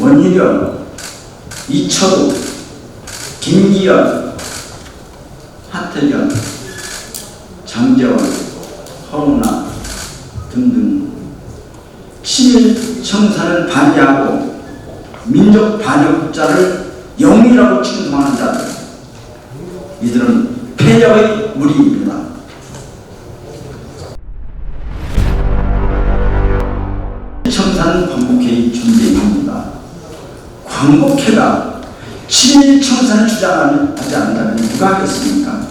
원희룡, 이철우, 김기현, 하태경, 장재원, 허은아 등등 친일 청산을 반대하고 민족 반역자를 영이라고 칭송하는 자들 이들은 폐역의 무리입니다. 청산 광복회의 존재입니다. 광복회가 친일 청산을 주장하지 않는다면 누가 하겠습니까?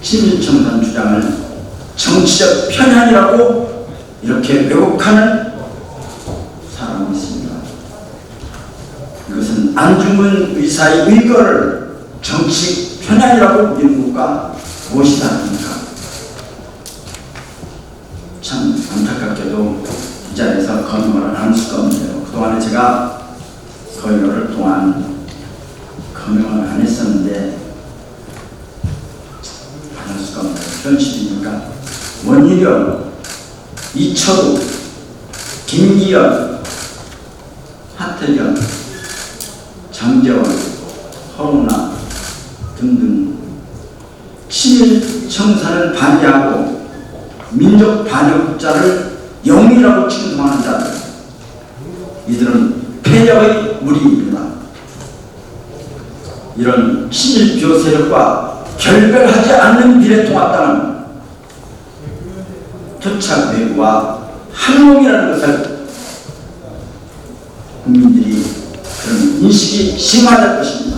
친일 청산 주장을 정치적 편향이라고 이렇게 왜곡하는 사람이 있습니다. 이것은 안중근 의사의 의거를 정치 편향이라고 믿는 것과 무엇이 다릅니까? 참 안타깝게도 이 자리에서 건의를 안할 수가 없네요. 그동안에 제가 건의를 동안 건의를 안 했었는데 안 할 수가 없네요. 현실이니까 원희룡, 이철우, 김기현, 하태경, 장재원, 허은아 등등 친일 청산을 반대하고 민족 반역자를 영이라고 칭송하는 자들 이들은 폐역의 무리입니다. 이런 친일교 세력과 결별하지 않는 미래통합당은 토착 외구와 한몸이라는 것을 국민들이 그런 인식이 심화될 것입니다.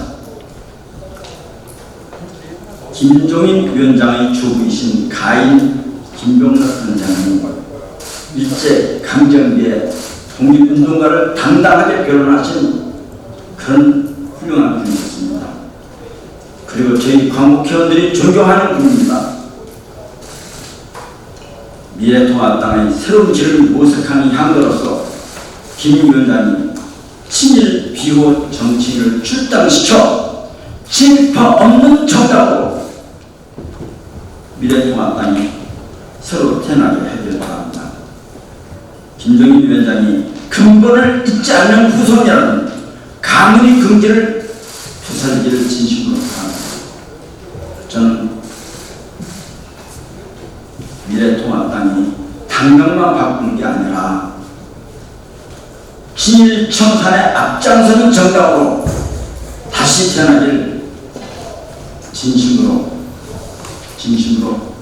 김종인 위원장의 조부이신 가인 김병석 선생은 일제 강점기에 독립운동가를 당당하게 변론하신 그런 훌륭한 분이었습니다. 그리고 저희 광복회원들이 존경하는 분입니다. 미래통합당의 새로운 길을 모색하는 향도로서 김 위원장이 친일 비호 정치를 출당시켜 진파 없는 정당으로 미래통합당이 새로 태어나게 해야 바랍니다. 김정인 위원장이 근본을 잊지 않는 후손이라는 강의 긍지를 부살기를 진심으로 바랍니다. 저는 미래통합당이 당명만 바꾸는 게 아니라 친일 청산의 앞장서는 정당으로 다시 태어나길 진심으로 진심으로